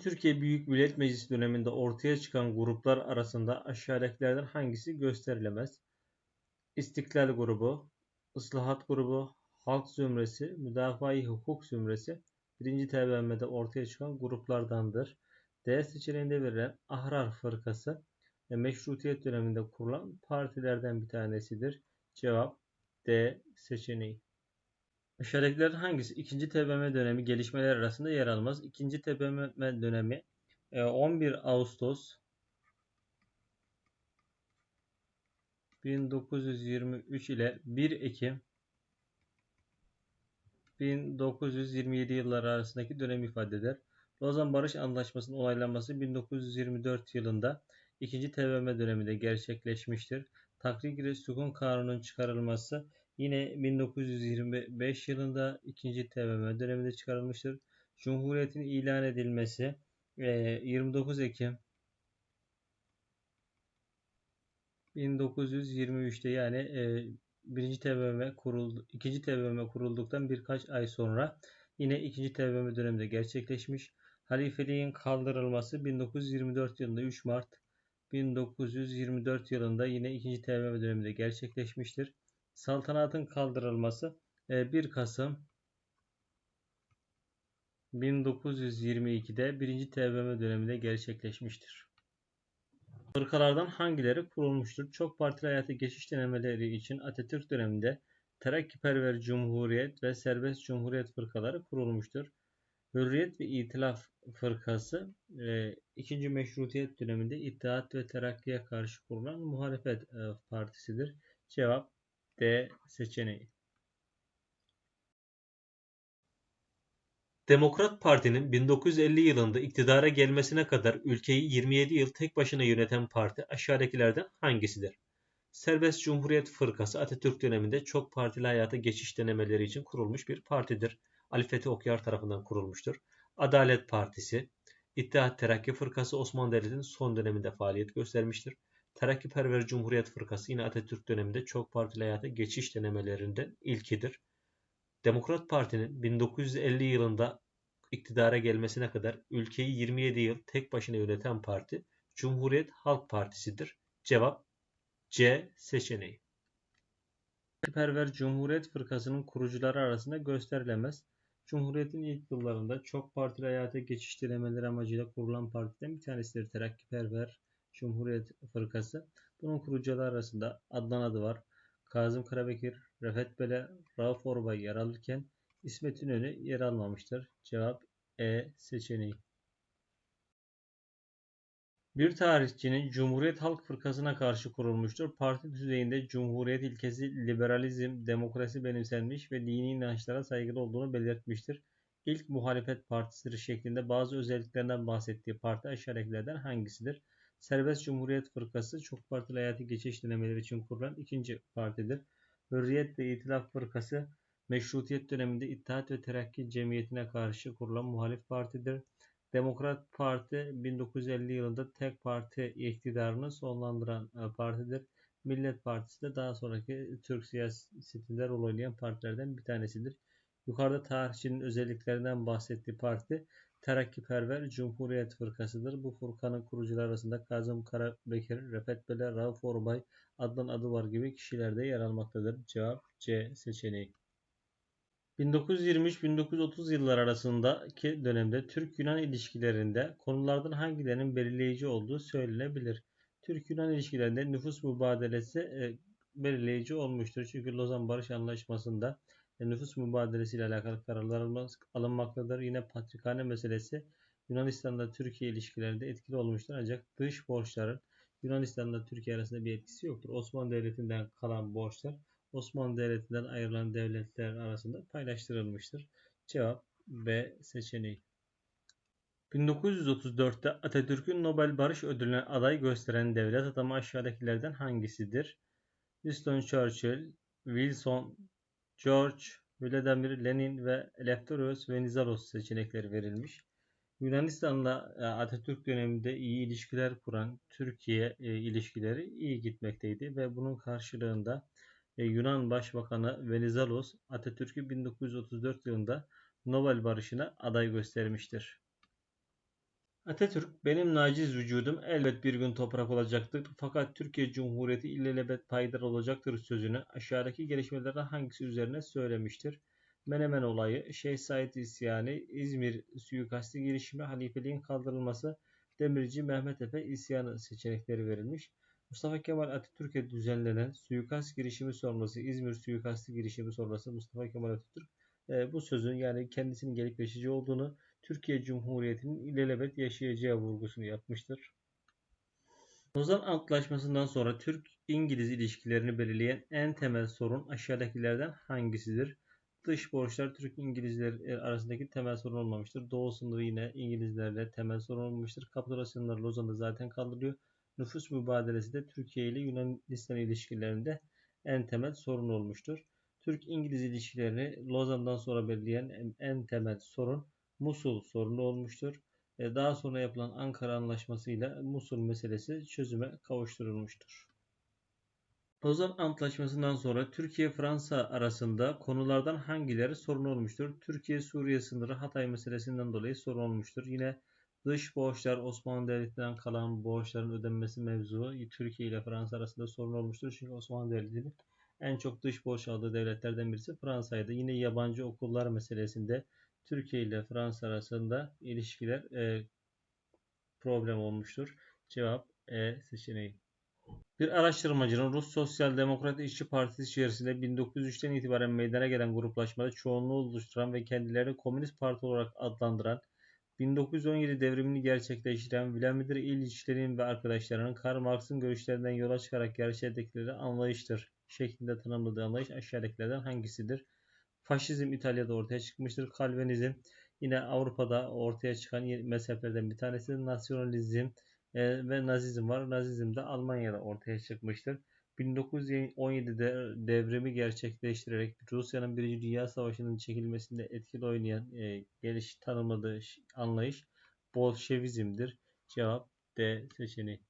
Türkiye Büyük Millet Meclisi döneminde ortaya çıkan gruplar arasında aşağıdakilerden hangisi gösterilemez? İstiklal Grubu, Islahat Grubu, Halk Zümresi, Müdafaa-i Hukuk Zümresi 1. TBMM'de ortaya çıkan gruplardandır. D seçeneğinde verilen Ahrar Fırkası ve Meşrutiyet döneminde kurulan partilerden bir tanesidir. Cevap D seçeneği. Aşağıdakilerden hangisi 2. TBMM dönemi gelişmeler arasında yer almaz? 2. TBMM dönemi 11 e, Ağustos 1923 ile 1 Ekim 1927 yılları arasındaki dönem ifade eder. Lozan Barış Antlaşması'nın onaylanması 1924 yılında 2. TBMM döneminde gerçekleşmiştir. Takrik-i Sukun Kanunu'nun çıkarılması Yine 1925 yılında 2. TBMM döneminde çıkarılmıştır. Cumhuriyetin ilan edilmesi 29 Ekim 1923'te yani 1. TBMM kuruldu, 2. TBMM kurulduktan birkaç ay sonra yine 2. TBMM döneminde gerçekleşmiş. Halifeliğin kaldırılması 1924 yılında 3 Mart 1924 yılında yine 2. TBMM döneminde gerçekleşmiştir saltanatın kaldırılması 1 e, Kasım 1922'de 1. TBMM döneminde gerçekleşmiştir. Fırkalardan hangileri kurulmuştur? Çok partili hayata geçiş denemeleri için Atatürk döneminde Terakkiperver Cumhuriyet ve Serbest Cumhuriyet fırkaları kurulmuştur. Hürriyet ve İtilaf Fırkası 2. E, Meşrutiyet döneminde İttihat ve Terakki'ye karşı kurulan muhalefet e, partisidir. Cevap D seçeneği. Demokrat Parti'nin 1950 yılında iktidara gelmesine kadar ülkeyi 27 yıl tek başına yöneten parti aşağıdakilerden hangisidir? Serbest Cumhuriyet Fırkası Atatürk döneminde çok partili hayata geçiş denemeleri için kurulmuş bir partidir. Ali Fethi Okyar tarafından kurulmuştur. Adalet Partisi, İttihat Terakki Fırkası Osmanlı Devleti'nin son döneminde faaliyet göstermiştir. Terakkiperver Cumhuriyet Fırkası yine Atatürk döneminde çok partili hayata geçiş denemelerinden ilkidir. Demokrat Parti'nin 1950 yılında iktidara gelmesine kadar ülkeyi 27 yıl tek başına yöneten parti Cumhuriyet Halk Partisi'dir. Cevap C seçeneği. Terakkiperver Cumhuriyet Fırkası'nın kurucuları arasında gösterilemez. Cumhuriyetin ilk yıllarında çok partili hayata geçiş denemeleri amacıyla kurulan partiden bir tanesidir Terakkiperver Cumhuriyet Fırkası. Bunun kurucuları arasında Adnan adı var. Kazım Karabekir, Refet Bele, Rauf Orbay yer alırken İsmet İnönü yer almamıştır. Cevap E seçeneği. Bir tarihçinin Cumhuriyet Halk Fırkası'na karşı kurulmuştur. Parti düzeyinde Cumhuriyet ilkesi liberalizm, demokrasi benimsenmiş ve dini inançlara saygılı olduğunu belirtmiştir. İlk muhalefet partisidir şeklinde bazı özelliklerinden bahsettiği parti aşağıdakilerden hangisidir? Serbest Cumhuriyet Fırkası çok partili hayatı geçiş denemeleri için kurulan ikinci partidir. Hürriyet ve İtilaf Fırkası Meşrutiyet döneminde İttihat ve Terakki Cemiyeti'ne karşı kurulan muhalif partidir. Demokrat Parti 1950 yılında tek parti iktidarını sonlandıran e, partidir. Millet Partisi de daha sonraki Türk siyasetinde rol oynayan partilerden bir tanesidir. Yukarıda tarihçinin özelliklerinden bahsettiği parti Terakkiperver Cumhuriyet Fırkası'dır. Bu fırkanın kurucuları arasında Kazım Karabekir, Refet Bele, Rauf Orbay, Adnan Adıvar gibi kişiler de yer almaktadır. Cevap C seçeneği. 1923-1930 yıllar arasındaki dönemde Türk-Yunan ilişkilerinde konulardan hangilerinin belirleyici olduğu söylenebilir. Türk-Yunan ilişkilerinde nüfus mübadelesi e, belirleyici olmuştur. Çünkü Lozan Barış Anlaşması'nda nüfus mübadelesi ile alakalı kararlar alınmaktadır. Yine patrikhane meselesi Yunanistan'da Türkiye ilişkilerinde etkili olmuştur. Ancak dış borçların Yunanistan'da Türkiye arasında bir etkisi yoktur. Osmanlı Devleti'nden kalan borçlar Osmanlı Devleti'nden ayrılan devletler arasında paylaştırılmıştır. Cevap B seçeneği. 1934'te Atatürk'ün Nobel Barış Ödülü'ne aday gösteren devlet adamı aşağıdakilerden hangisidir? Winston Churchill, Wilson George, Vladimir Lenin ve Lefterios Venizelos seçenekleri verilmiş. Yunanistan'la e, Atatürk döneminde iyi ilişkiler kuran Türkiye e, ilişkileri iyi gitmekteydi ve bunun karşılığında e, Yunan Başbakanı Venizelos Atatürk'ü 1934 yılında Nobel Barışı'na aday göstermiştir. Atatürk, benim naciz vücudum elbet bir gün toprak olacaktır fakat Türkiye Cumhuriyeti ilelebet payidar olacaktır sözünü aşağıdaki gelişmelerden hangisi üzerine söylemiştir? Menemen olayı, Şeyh Said isyanı, İzmir suikasti girişimi, halifeliğin kaldırılması, Demirci Mehmet Efe isyanı seçenekleri verilmiş. Mustafa Kemal Atatürk'e düzenlenen suikast girişimi sonrası, İzmir suikasti girişimi sonrası Mustafa Kemal Atatürk e, bu sözün yani kendisinin gelip geçici olduğunu, Türkiye Cumhuriyeti'nin ilelebet yaşayacağı vurgusunu yapmıştır. Lozan Antlaşması'ndan sonra Türk-İngiliz ilişkilerini belirleyen en temel sorun aşağıdakilerden hangisidir? Dış borçlar Türk-İngilizler arasındaki temel sorun olmamıştır. Doğu sınırı yine İngilizlerle temel sorun olmamıştır. Kapitülasyonlar Lozan'da zaten kaldırılıyor. Nüfus mübadelesi de Türkiye ile Yunanistan ilişkilerinde en temel sorun olmuştur. Türk-İngiliz ilişkilerini Lozan'dan sonra belirleyen en temel sorun Musul sorunu olmuştur. E, daha sonra yapılan Ankara Anlaşması ile Musul meselesi çözüme kavuşturulmuştur. Lozan Antlaşması'ndan sonra Türkiye-Fransa arasında konulardan hangileri sorun olmuştur? Türkiye-Suriye sınırı Hatay meselesinden dolayı sorun olmuştur. Yine dış borçlar Osmanlı Devleti'nden kalan borçların ödenmesi mevzu Türkiye ile Fransa arasında sorun olmuştur. Çünkü Osmanlı Devleti'nin en çok dış borç aldığı devletlerden birisi Fransa'ydı. Yine yabancı okullar meselesinde Türkiye ile Fransa arasında ilişkiler e, problem olmuştur. Cevap E seçeneği. Bir araştırmacının Rus Sosyal Demokrat İşçi Partisi içerisinde 1903'ten itibaren meydana gelen gruplaşmada çoğunluğu oluşturan ve kendilerini Komünist Parti olarak adlandıran 1917 devrimini gerçekleştiren Vladimir İliç Lenin ve arkadaşlarının Karl Marx'ın görüşlerinden yola çıkarak gerçekleştirdikleri anlayıştır şeklinde tanımladığı anlayış aşağıdakilerden hangisidir? Faşizm İtalya'da ortaya çıkmıştır. Kalvinizm yine Avrupa'da ortaya çıkan mezheplerden bir tanesi. Nasyonalizm e, ve Nazizm var. Nazizm de Almanya'da ortaya çıkmıştır. 1917'de devrimi gerçekleştirerek Rusya'nın Birinci Dünya Savaşı'nın çekilmesinde etkili oynayan e, geliş tanımladığı anlayış Bolşevizmdir. Cevap D seçeneği.